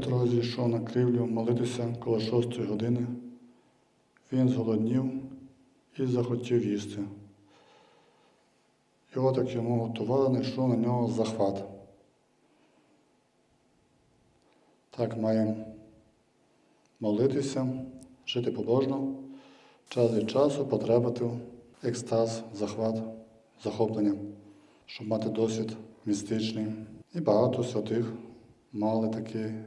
Петро зійшов на кривлю молитися коло шостої години. Він зголоднів і захотів їсти. Його так йому готували, знайшов на нього захват. Так маємо молитися, жити побожно, час від часу потребувати екстаз, захват, захоплення, щоб мати досвід містичний. І багато святих мали таке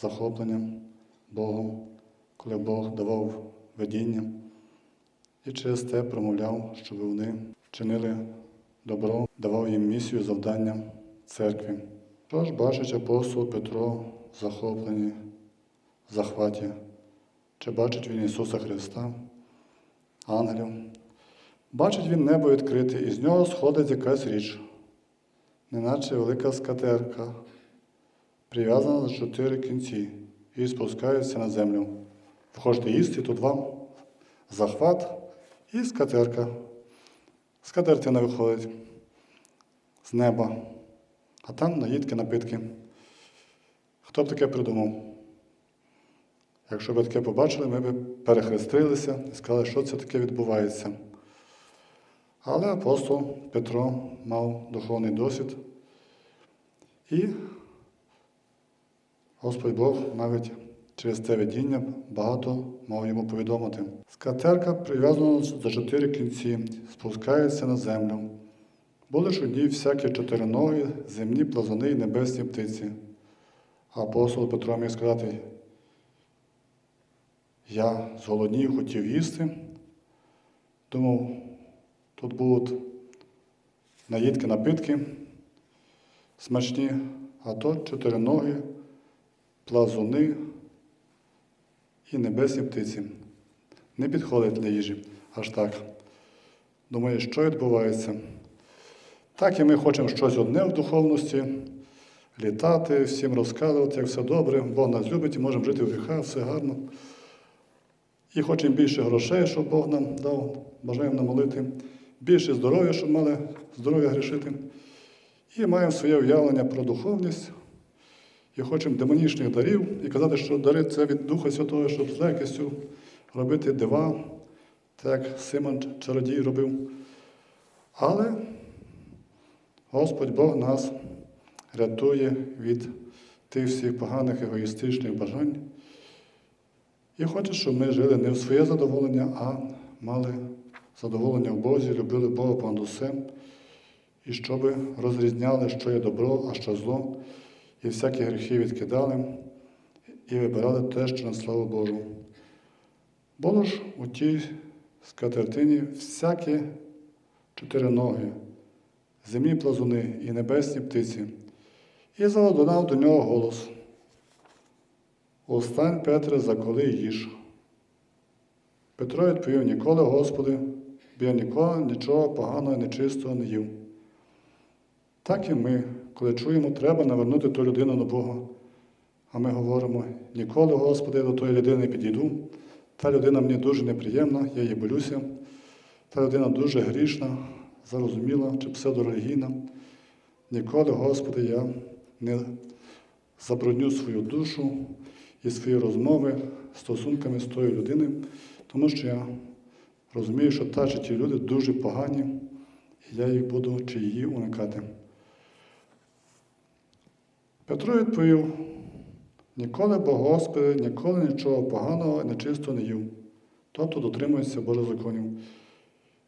захоплення Богом, коли Бог давав видіння і через те промовляв, щоб вони чинили добро, давав їм місію, завдання церкві. Тож, бачить апостол Петро в захопленні, в захваті, чи бачить він Ісуса Христа, ангелів, бачить він небо відкрите, і з нього сходить якась річ, неначе велика скатерка, прив'язана за чотири кінці, і спускається на землю. Ви хочете їсти, тут вам захват і скатерка. Скатертина виходить з неба, а там наїдки, напитки. Хто б таке придумав? Якщо б таке побачили, ми б перехрестилися і сказали, що це таке відбувається. Але апостол Петро мав духовний досвід, і Господь Бог навіть через те видіння багато мав йому повідомити. Скатерка прив'язана за чотири кінці, спускається на землю. Були ж у ній всякі чотириногі, земні плазуни і небесні птиці. Апостол Петро міг сказати, я зголоднів, хотів їсти. Думав, тут будуть наїдки, напитки смачні, а то чотириногі, плазуни і небесні птиці. Не підходить для їжі аж так. Думаю, що відбувається? Так і ми хочемо щось одне в духовності, літати, всім розказувати, як все добре, Бог нас любить і можемо жити в гріхах, все гарно. І хочемо більше грошей, щоб Бог нам дав, бажаємо намолити, більше здоров'я, щоб мали здоров'я грішити. І маємо своє уявлення про духовність. І хочемо демонічних дарів і казати, що дари це від Духа Святого, щоб з легкістю робити дива, так як Симон Чародій робив. Але Господь Бог нас рятує від тих всіх поганих егоїстичних бажань і хоче, щоб ми жили не в своє задоволення, а мали задоволення в Бозі, любили Бога понад усе, і щоб розрізняли, що є добро, а що зло, і всякі гріхи відкидали, і вибирали те, що на славу Божу. Було ж у тій скатертині всякі чотири ноги, земні плазуни і небесні птиці, і залодонав до нього голос. Устань, Петре, заколи їж. Петро відповів ніколи, Господи, бо я ніколи нічого поганого і нечистого не їв. Так і ми, коли чуємо, треба навернути ту людину до Бога. А ми говоримо, ніколи, Господи, до тої людини не підійду. Та людина мені дуже неприємна, я її болюся. Та людина дуже грішна, зарозуміла чи псевдорелігійна. Ніколи, Господи, я не забрудню свою душу і свої розмови стосунками з тою людиною, тому що я розумію, що та чи ті люди дуже погані, і я їх буду чи її уникати. Петро відповів, ніколи бо Господи, ніколи нічого поганого і нечистого не їв, тобто дотримується законів.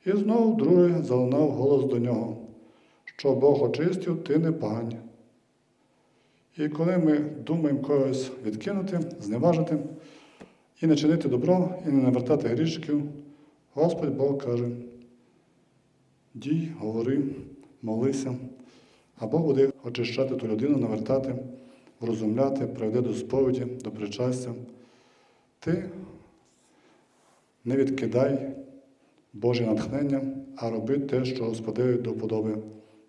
І знову другий залунав голос до нього, що Бог очистив, ти не погань. І коли ми думаємо когось відкинути, зневажити і не чинити добро, і не навертати грішків, Господь Бог каже, дій, говори, молися, а Бог буде очищати ту людину, навертати, врозумляти, приведе до сповіді, до причастя. Ти не відкидай Боже натхнення, а роби те, що Господеві до вподоби.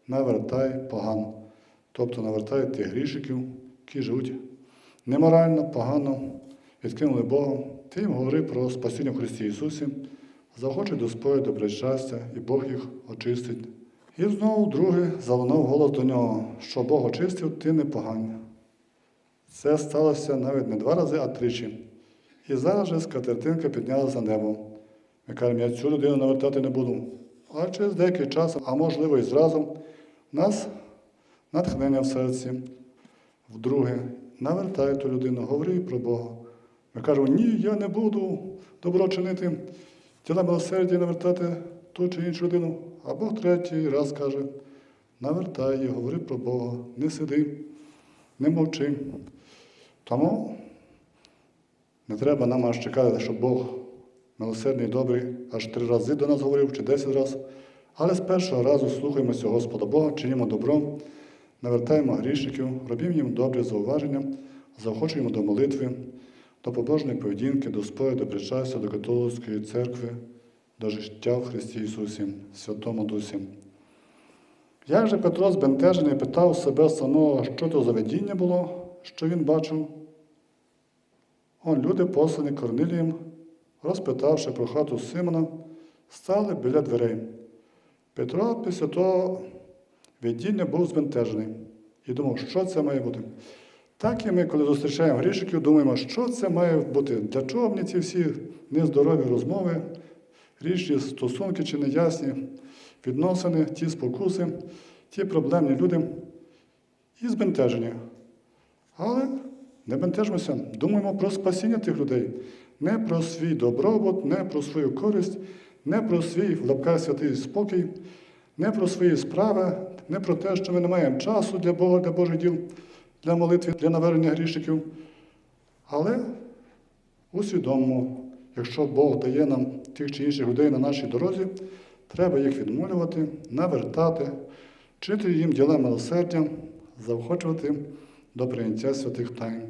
Навертай поган, тобто навертай тих грішиків, які живуть неморально, погано, відкинули Бога. Ти їм говори про спасіння в Христі Ісусі, захочуть до сповіді, до причастя, і Бог їх очистить. І знову другий залунав голос до нього, що Бог очистив, ти не погань. Це сталося навіть не два рази, а тричі. І зараз же скатертинка піднялася на небо. Ми кажемо, я цю людину навертати не буду. А через деякий час, а можливо і зразу, в нас натхнення в серці. Вдруге, навертай ту людину, говори про Бога. Ми кажемо, ні, я не буду добро чинити, тіла милосердя навертати ту чи іншу людину. А Бог третій раз каже, навертай говори про Бога, не сиди, не мовчи. Тому не треба нам аж чекати, щоб Бог милосердний добрий аж три рази до нас говорив чи десять разів. Але з першого разу слухаємося Господа Бога, чинімо добро, навертаємо грішників, робимо їм добре зауваження, заохочуємо до молитви, до побожної поведінки, до спою, до причастя, до католицької церкви, до життя в Христі Ісусі, Святому Дусі. Як же Петро збентежений питав себе самого, що то за видіння було, що він бачив? Он люди, послані Корнилієм, розпитавши про хату Симона, стали біля дверей. Петро після того видіння був збентежений і думав, що це має бути. Так і ми, коли зустрічаємо грішників, думаємо, що це має бути, для чого мені ці всі нездорові розмови, річні стосунки чи неясні відносини, ті спокуси, ті проблемні люди і збентежені. Але не бентежимося, думаємо про спасіння тих людей, не про свій добробут, не про свою користь, не про свій в лапках святий спокій, не про свої справи, не про те, що ми не маємо часу для Бога, для Божих діл, для молитви, для навернення грішників. Але усвідомимо, якщо Бог дає нам тих чи інших людей на нашій дорозі, треба їх відмолювати, навертати, вчити їм діла милосердя, заохочувати до прийняття святих тайн,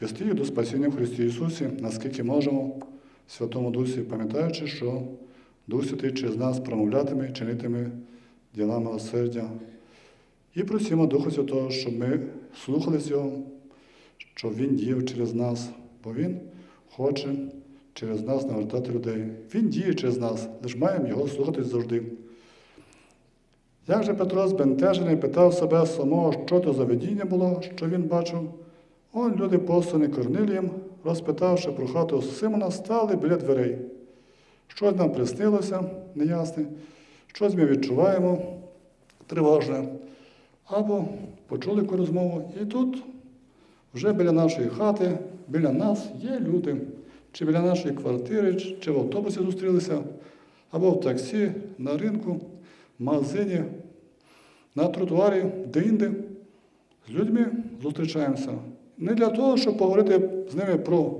вести їх до спасіння в Христі Ісусі, наскільки можемо, в Святому Дусі, пам'ятаючи, що Дух Святий через нас промовлятиме чинитиме діла милосердя. І просимо Духа Святого, щоб ми слухалися Його, щоб Він діяв через нас, бо Він хоче через нас навертати людей. Він діє через нас, лише маємо його слухати завжди. Як же Петро збентежений питав себе самого, що то за видіння було, що він бачив? Он люди, послані Корнилієм, розпитавши про хату Симона, стали біля дверей. Щось нам приснилося неясне, щось ми відчуваємо тривожне. Або почули яку розмову, і тут вже біля нашої хати, біля нас є люди, чи біля нашої квартири, чи в автобусі зустрілися, або в таксі, на ринку, в магазині, на тротуарі, де-інде. З людьми зустрічаємося. Не для того, щоб поговорити з ними про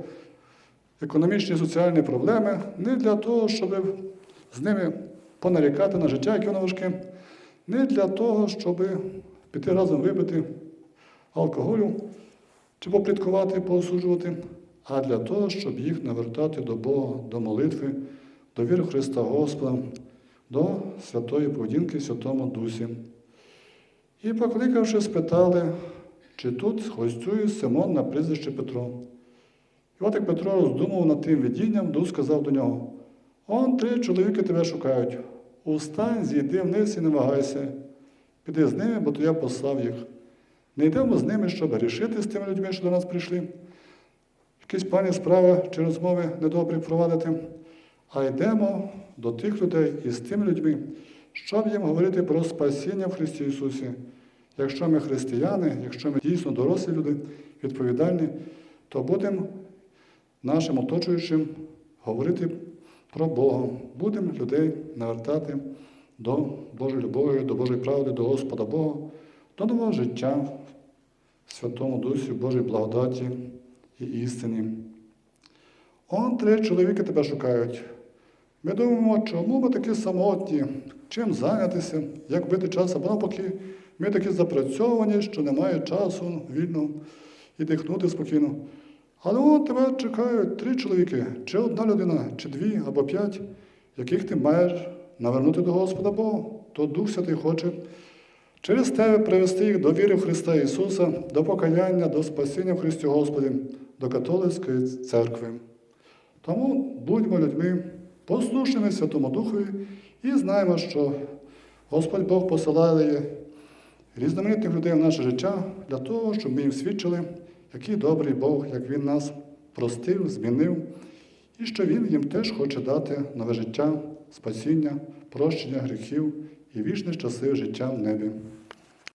економічні і соціальні проблеми, не для того, щоб з ними понарікати на життя, яке воно важке, не для того, щоб піти разом випити алкоголю чи попліткувати, поосуджувати, а для того, щоб їх навертати до Бога, до молитви, до віри Христа Господа, до святої поведінки Святому Дусі. І, покликавши, спитали, чи тут гостює Симон на прізвище Петро. І от як Петро роздумував над тим видінням, Дух сказав до нього: Он три чоловіки тебе шукають. Устань, зійди вниз і не вагайся. Піди з ними, бо то я послав їх. Не йдемо з ними, щоб рішити з тими людьми, що до нас прийшли, якісь пані справи чи розмови недобрі провадити, а йдемо до тих людей і з тими людьми, щоб їм говорити про спасіння в Христі Ісусі. Якщо ми християни, якщо ми дійсно дорослі люди, відповідальні, то будемо нашим оточуючим говорити про Бога, будемо людей навертати до Божої любові, до Божої правди, до Господа Бога, до нового життя в Святому Дусі, Божій благодаті і істині. Он три чоловіки тебе шукають. Ми думаємо, чому ми такі самотні, чим зайнятися, як бити час, або навпаки, ми такі запрацьовані, що немає часу вільно і дихнути спокійно. Але от тебе чекають три чоловіки, чи одна людина, чи дві або п'ять, яких ти маєш навернути до Господа Бога. То Дух Святий хоче через тебе привести їх до віри в Христа Ісуса, до покаяння, до спасіння в Христі Господі, до католицької церкви. Тому будьмо людьми, послушними Святому Духові і знаємо, що Господь Бог посилає різноманітних людей в наше життя для того, щоб ми їм свідчили, який добрий Бог, як Він нас простив, змінив, і що Він їм теж хоче дати нове життя, спасіння, прощення гріхів і вічне щасливе життя в небі.